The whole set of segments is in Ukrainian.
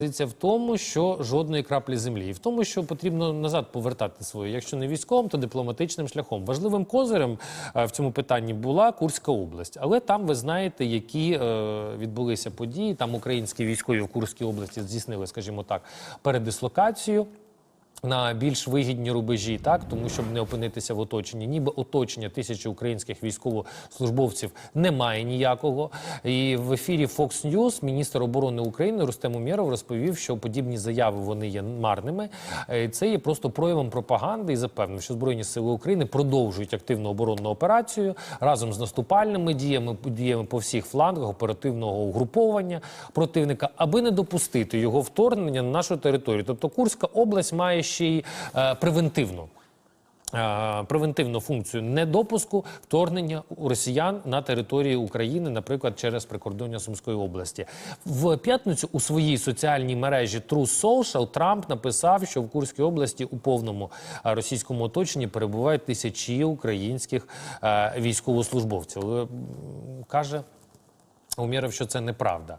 Позиція в тому, що жодної краплі землі, і в тому, що потрібно назад повертати свою, якщо не військовим, то дипломатичним шляхом. Важливим козирем е, в цьому питанні була Курська область, але там ви знаєте, які е, відбулися події. Там українські військові в Курській області здійснили, скажімо так, передислокацію. На більш вигідні рубежі, так тому щоб не опинитися в оточенні, ніби оточення тисячі українських військовослужбовців немає ніякого. І в ефірі Fox News міністр оборони України Рустем Умєров розповів, що подібні заяви вони є марними. Е, Це є просто проявом пропаганди і запевнив, що збройні сили України продовжують активну оборонну операцію разом з наступальними діями, діями по всіх флангах оперативного угруповання противника, аби не допустити його вторгнення на нашу територію. Тобто Курська область має ще й превентивну. е, Превентивну функцію недопуску вторгнення росіян на території України, наприклад, через прикордоння Сумської області. В п'ятницю у своїй соціальній мережі True Social Трамп написав, що в Курській області у повному е, російському оточенні перебувають тисячі українських е, військовослужбовців. Каже. Умірив, що це неправда.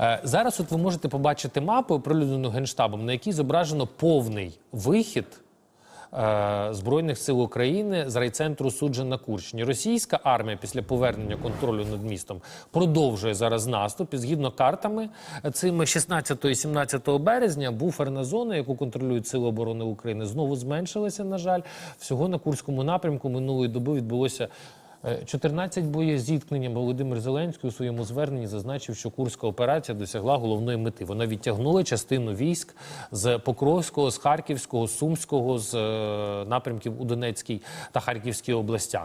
Е, зараз от ви можете побачити мапу, оприлюднену Генштабом, на якій зображено повний вихід е, Збройних сил України з райцентру суджа на Курщині. Російська армія після повернення контролю над містом продовжує зараз наступ. І згідно картами, цими 16 і 17 березня буферна зона, яку контролюють Сили оборони України, знову зменшилася. На жаль, всього на Курському напрямку минулої доби відбулося. Е, 14 боєзіткнення Володимир Зеленський у своєму зверненні зазначив, що курська операція досягла головної мети. Вона відтягнула частину військ з Покровського, з Харківського, Сумського, з е, напрямків у Донецькій та Харківській областях.